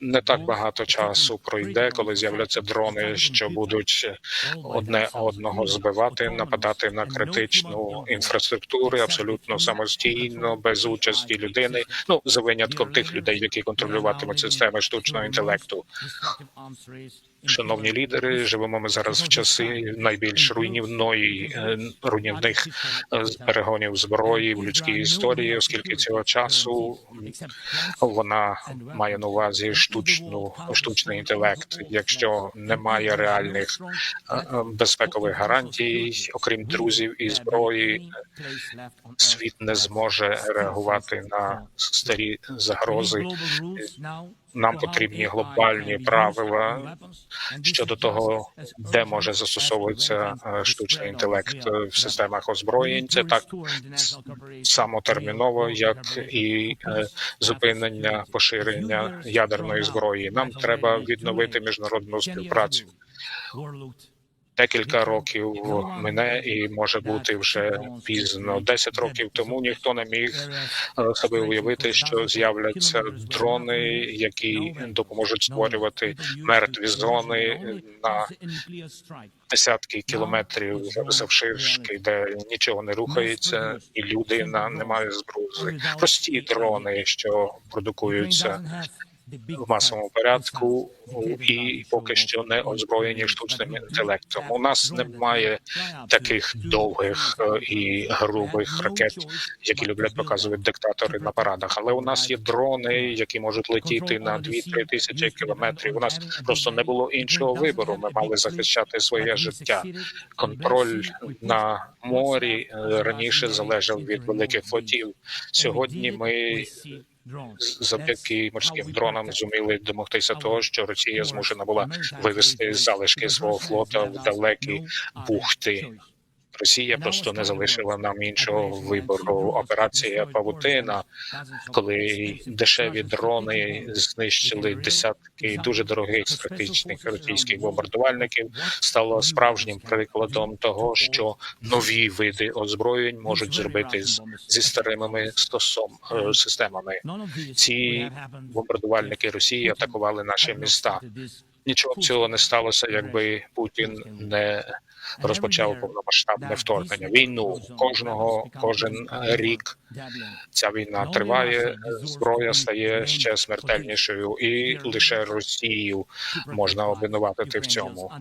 Не так багато часу пройде, коли з'являться дрони, що будуть одне одного збивати, нападати на критичну інфраструктуру абсолютно самостійно, без участі людини. Ну за винятком тих людей, які контролюватимуть системи штучного інтелекту. Шановні лідери, живемо ми зараз в часи найбільш руйнівної е, руйнівних е, перегонів зброї в людській історії, оскільки цього часу вона має на увазі штучну штучний інтелект. Якщо немає реальних е, безпекових гарантій, окрім друзів і зброї, світ не зможе реагувати на старі загрози. Нам потрібні глобальні правила щодо того, де може застосовуватися е, штучний інтелект е, в системах озброєнь. Це так само терміново, як і е, зупинення поширення ядерної зброї. Нам треба відновити міжнародну співпрацю. Декілька років мине, і може бути вже пізно. Десять років тому ніхто не міг е, собі уявити, що з'являться дрони, які допоможуть створювати мертві зони на десятки кілометрів завширшки, де нічого не рухається, і людина не має збрузи. Прості дрони, що продукуються в масовому порядку, і поки що не озброєні штучним інтелектом. У нас немає таких довгих е, і грубих ракет, які люблять показувати диктатори на парадах. Але у нас є дрони, які можуть летіти на 2-3 тисячі кілометрів. У нас просто не було іншого вибору. Ми мали захищати своє життя. Контроль на морі е, раніше залежав від великих флотів. Сьогодні ми завдяки морським дронам зуміли домогтися того, що Росія змушена була вивести залишки свого флота в далекі бухти. Росія просто не залишила нам іншого вибору. Операція Павутина, коли дешеві дрони знищили десятки дуже дорогих стратегічних російських бомбардувальників, стало справжнім прикладом того, що нові види озброєнь можуть зробити з, зі старими стосом е, системами. Ці бомбардувальники Росії атакували наші міста. Нічого б цього не сталося, якби Путін не розпочав повномасштабне вторгнення. Війну кожного кожен рік ця війна триває. Зброя стає ще смертельнішою, і лише Росію можна обвинуватити в цьому.